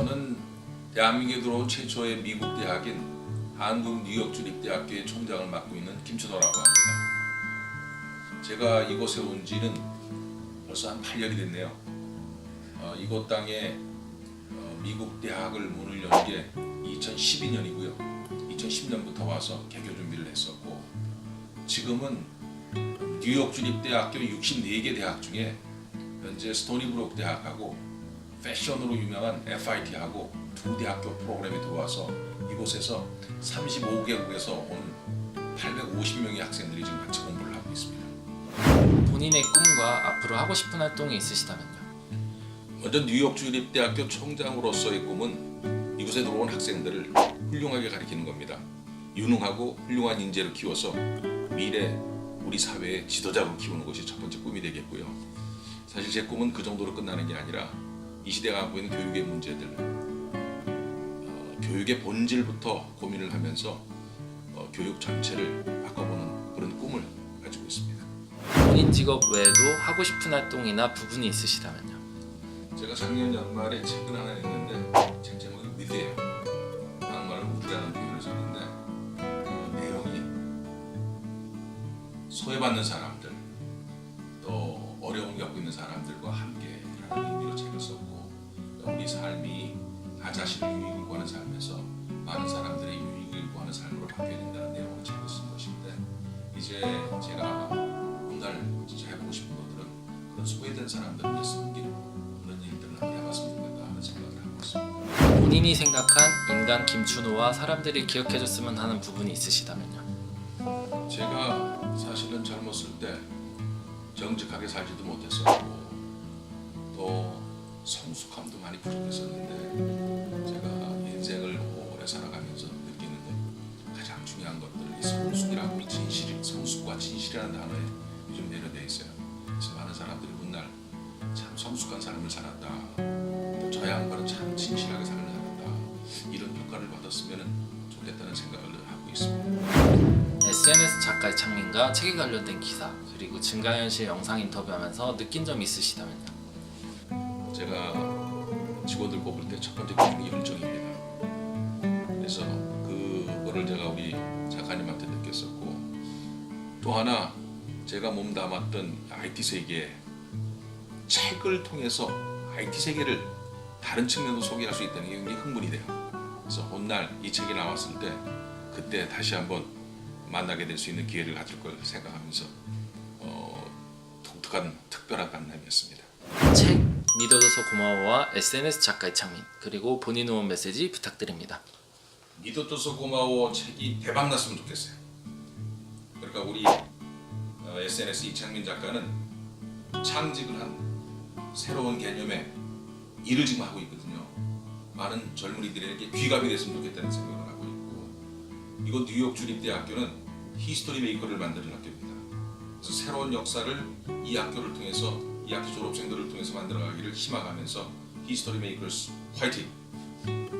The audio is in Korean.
저는 대한민국에 들어온 최초의 미국 대학인 한국 뉴욕 주립대학교의 총장을 맡고 있는 김춘호라고 합니다. 제가 이곳에 온 지는 벌써 한 8년이 됐네요. 어, 이곳 땅에 어, 미국 대학을 문을 연 게 2012년이고요. 2010년부터 와서 개교 준비를 했었고 지금은 뉴욕 주립대학교 64개 대학 중에 현재 스토니브록 대학하고 패션으로 유명한 FIT하고 두 대학교 프로그램에 들어와서 이곳에서 35개국에서 온 850명의 학생들이 지금 같이 공부를 하고 있습니다. 본인의 꿈과 앞으로 하고 싶은 활동이 있으시다면요. 먼저 뉴욕 주립대학교 총장으로서의 꿈은 이곳에 들어온 학생들을 훌륭하게 가르치는 겁니다. 유능하고 훌륭한 인재를 키워서 미래 우리 사회의 지도자로 키우는 것이 첫 번째 꿈이 되겠고요. 사실 제 꿈은 그 정도로 끝나는 게 아니라 이 시대가 갖고 있는 교육의 문제들, 어, 교육의 본질부터 고민을 하면서 어, 교육 전체를 바꿔보는 그런 꿈을 가지고 있습니다. 본인 직업 외에도 하고 싶은 활동이나 부분이 있으시다면요. 제가 작년 연말에 책을 하나 냈는데 책 제목이 위드예요. 한국말로 우리라는 표현을 썼는데 그 내용이 소외받는 사람들 또 어려움을 겪고 있는 사람들과 함께 라는 의미로 책을 썼고 또 우리 삶이 나 자신의 유익을 구하는 삶에서 많은 사람들의 유익을 구하는 삶으로 바뀌어야 된다는 내용으로 책을 쓴 것인데 이제 제가 오늘 진짜 해보고 싶은 것들은 그런 소외된 사람들을 위해 섬기는 그런 일들을 한번 해봤으면 좋겠다 하는 생각을 하고 있습니다. 본인이 생각한 인간 김춘호와 사람들이 기억해줬으면 하는 부분이 있으시다면요. 제가 사실은 젊었을 때 정직하게 살지도 못했었고 또 성숙함도 많이 부족했었는데 제가 인생을 오래 살아가면서 느끼는 것 가장 중요한 것들은 이 성숙이라고 진실, 성숙과 진실이라는 단어에 요즘 내려돼 있어요. 그래서 많은 사람들이 훗날 참 성숙한 삶을 살았다. 또 저 양반은 참 진실하게 삶을 살았다. 이런 평가를 받았으면 좋겠다는 생각을 늘 하고 있습니다. SNS 작가의 창민과 책에 관련된 기사 그리고 증가현실 영상 인터뷰하면서 느낀 점 있으시다면요. 제가 직원들 뽑을 때 첫 번째 기준이 열정입니다. 그래서 그거를 제가 우리 작가님한테 느꼈었고 또 하나 제가 몸 담았던 IT 세계 책을 통해서 IT 세계를 다른 측면으로 소개할 수 있다는 게 굉장히 흥분이 돼요. 그래서 훗날 이 책이 나왔을 때 그때 다시 한번 만나게 될 수 있는 기회를 가질 걸 생각하면서 어, 독특한 특별한 만남이었습니다. 책 믿어줘서 고마워와 SNS 작가의 창민 그리고 본인 후원 메시지 부탁드립니다. 믿어줘서 고마워 책이 대박 났으면 좋겠어요. 그러니까 우리 어, SNS 이창민 작가는 창직을 한 새로운 개념의 일을 지금 하고 있거든요. 많은 젊은이들에게 귀감이 됐으면 좋겠다는 생각을 하고 있고 이곳 뉴욕 주립대학교는 히스토리 메이커를 만드는 학교입니다. 그래서 새로운 역사를 이 학교를 통해서 이 학교 졸업생들을 통해서 만들어가기를 희망하면서 히스토리 메이커스 화이팅!